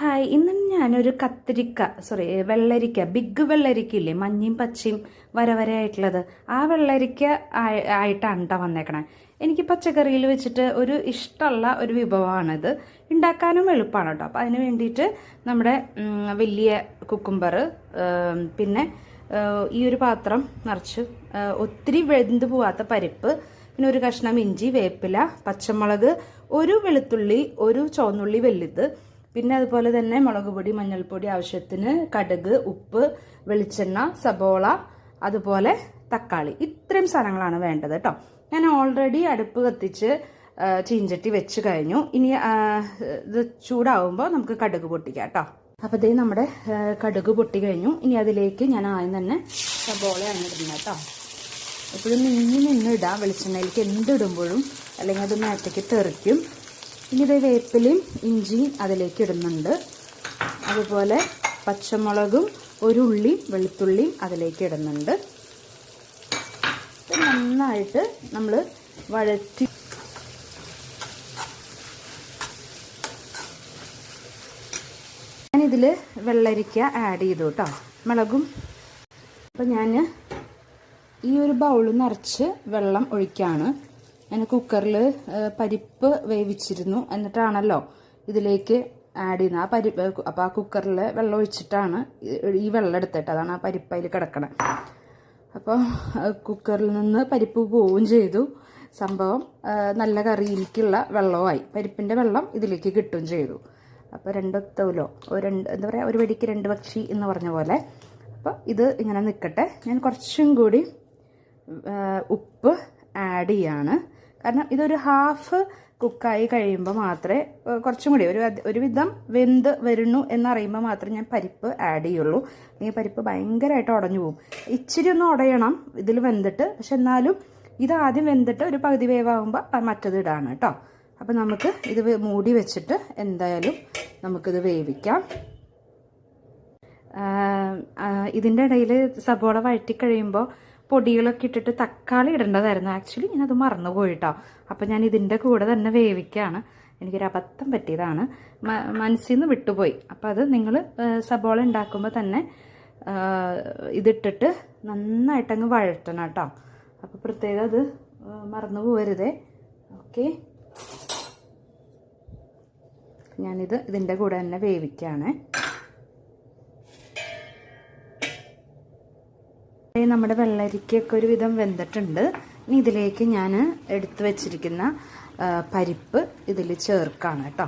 Hi ഇന്ന് ഞാനൊരു കത്തിരിക്ക sorry വെള്ളരിക്ക ബിഗ് വെള്ളരിക്ക ഇല്ലേ മഞ്ഞയും പച്ചയും വര വര ആയിട്ടുള്ളത്. ആ വെള്ളരിക്ക ആയിട്ടാണ് കേട്ടോ വന്നേക്കണേ. എനിക്ക് പച്ചക്കറിയിൽ വെച്ചിട്ട് ഒരു ഇഷ്ടമുള്ള ഒരു വിഭവമാണിത്. ഉണ്ടാക്കാനും എളുപ്പമാണ് കേട്ടോ അപ്പോൾ അതിന് വേണ്ടിയിട്ട് നമ്മുടെ വലിയ കുക്കുംബർ പിന്നെ ഈ ഒരു പാത്രം നിറച്ച് ഒത്തിരി വെന്ത് പോവാത്ത പരിപ്പ് പിന്നെ ഒരു കഷ്ണം ഇഞ്ചി വേപ്പില പച്ചമുളക് ഒരു വെളുത്തുള്ളി ഒരു ചുവന്നുള്ളി വലുത് പിന്നെ അതുപോലെ തന്നെ മുളക് പൊടി മഞ്ഞൾപ്പൊടി ആവശ്യത്തിന് കടുക് ഉപ്പ് വെളിച്ചെണ്ണ സബോള അതുപോലെ തക്കാളി. ഇത്രയും സാധനങ്ങളാണ് വേണ്ടത് കേട്ടോ. ഞാൻ ഓൾറെഡി അടുപ്പ് കത്തിച്ച് ചീഞ്ചട്ടി വെച്ച് കഴിഞ്ഞു. ഇനി ഇത് ചൂടാവുമ്പോൾ നമുക്ക് കടുക് പൊട്ടിക്കാം കേട്ടോ. അപ്പോൾ ഇതേ നമ്മുടെ കടുക് പൊട്ടി കഴിഞ്ഞു. ഇനി അതിലേക്ക് ഞാൻ ആദ്യം തന്നെ സബോളയാണ് ഇടുന്നത് കേട്ടോ. എപ്പോഴും നിന്ന് ഇടാം. വെളിച്ചെണ്ണയിലേക്ക് എന്തിടുമ്പോഴും അല്ലെങ്കിൽ അത് മേറ്റയ്ക്ക് തെറിക്കും. ഇനി ഇത് വേപ്പിലയും ഇഞ്ചിയും അതിലേക്ക് ഇടുന്നുണ്ട്. അതുപോലെ പച്ചമുളകും ഒരു ഉള്ളി വെളുത്തുള്ളിയും അതിലേക്ക് ഇടുന്നുണ്ട്. നന്നായിട്ട് നമ്മൾ വഴറ്റി ഞാനിതിൽ വെള്ളരിക്ക ആഡ് ചെയ്തു കേട്ടോ മുളകും. അപ്പം ഞാൻ ഈ ഒരു ബൗൾ നിറച്ച് വെള്ളം ഒഴിക്കാണ്. ഞാൻ കുക്കറിൽ പരിപ്പ് വേവിച്ചിരുന്നു. എന്നിട്ടാണല്ലോ ഇതിലേക്ക് ആഡ് ചെയ്യുന്നത്. ആ പരിപ്പ് അപ്പോൾ ആ കുക്കറിൽ വെള്ളം ഒഴിച്ചിട്ടാണ് ഈ- വെള്ളം എടുത്തിട്ട് അതാണ് ആ പരിപ്പ് അതിൽ കിടക്കണത് അപ്പോൾ കുക്കറിൽ നിന്ന് പരിപ്പ് പോവുകയും ചെയ്തു. സംഭവം നല്ല കറിയിലേക്കുള്ള വെള്ളമായി പരിപ്പിന്റെ വെള്ളം ഇതിലേക്ക് കിട്ടുകയും ചെയ്തു. അപ്പോൾ രണ്ടൊത്തവലോ രണ്ട് എന്താ പറയുക ഒരു വെടിക്ക് രണ്ട് പക്ഷി എന്ന് പറഞ്ഞ പോലെ. അപ്പോൾ ഇത് ഇങ്ങനെ നിൽക്കട്ടെ ഞാൻ കുറച്ചും കൂടി ഉപ്പ് ആഡ് ചെയ്യാണ്. കാരണം ഇതൊരു ഹാഫ് കുക്കായി കഴിയുമ്പോൾ മാത്രമേ കുറച്ചും കൂടി ഒരു ഒരുവിധം വെന്ത് വരുന്നു എന്നറിയുമ്പോൾ മാത്രമേ ഞാൻ പരിപ്പ് ആഡ് ചെയ്യുള്ളൂ. ഈ പരിപ്പ് ഭയങ്കരമായിട്ട് ഉടഞ്ഞു പോകും. ഇച്ചിരി ഒന്ന് ഉടയണം ഇതിൽ വെന്തിട്ട് പക്ഷെ എന്നാലും ഇത് ആദ്യം വെന്തിട്ട് ഒരു പകുതി വേവാകുമ്പോൾ മറ്റത് ഇടാണ് കേട്ടോ അപ്പം നമുക്ക് ഇത് മൂടി വെച്ചിട്ട് എന്തായാലും നമുക്കിത് വേവിക്കാം. ഇതിന്റെ ഇടയിൽ സബോള വഴറ്റി കഴിയുമ്പോൾ പൊടികളൊക്കെ ഇട്ടിട്ട് തക്കാളി ഇടേണ്ടതായിരുന്നു. ആക്ച്വലി ഞാനത് അത് മറന്നുപോയിട്ടോ. അപ്പം ഞാൻ ഇതിന്റെ കൂടെ തന്നെ വേവിക്കുകയാണ് എനിക്കൊരു അബദ്ധം പറ്റിയതാണ്. മനസ്സിൽ നിന്ന് വിട്ടുപോയി. അപ്പം അത് നിങ്ങൾ സബോള ഉണ്ടാക്കുമ്പോൾ തന്നെ ഇതിട്ടിട്ട് നന്നായിട്ടങ്ങ് വഴറ്റണം കേട്ടോ. അപ്പോൾ പ്രത്യേകം അത് മറന്നു പോകരുതേ. ഓക്കെ. ഞാനിത് ഇതിന്റെ കൂടെ തന്നെ വേവിക്കുകയാണ് നമ്മുടെ വെള്ളരിക്കൊക്കെ ഒരുവിധം വെന്തിട്ടുണ്ട്. ഇനി ഇതിലേക്ക് ഞാൻ എടുത്തു വച്ചിരിക്കുന്ന പരിപ്പ് ഇതിൽ ചേർക്കാണ് കേട്ടോ.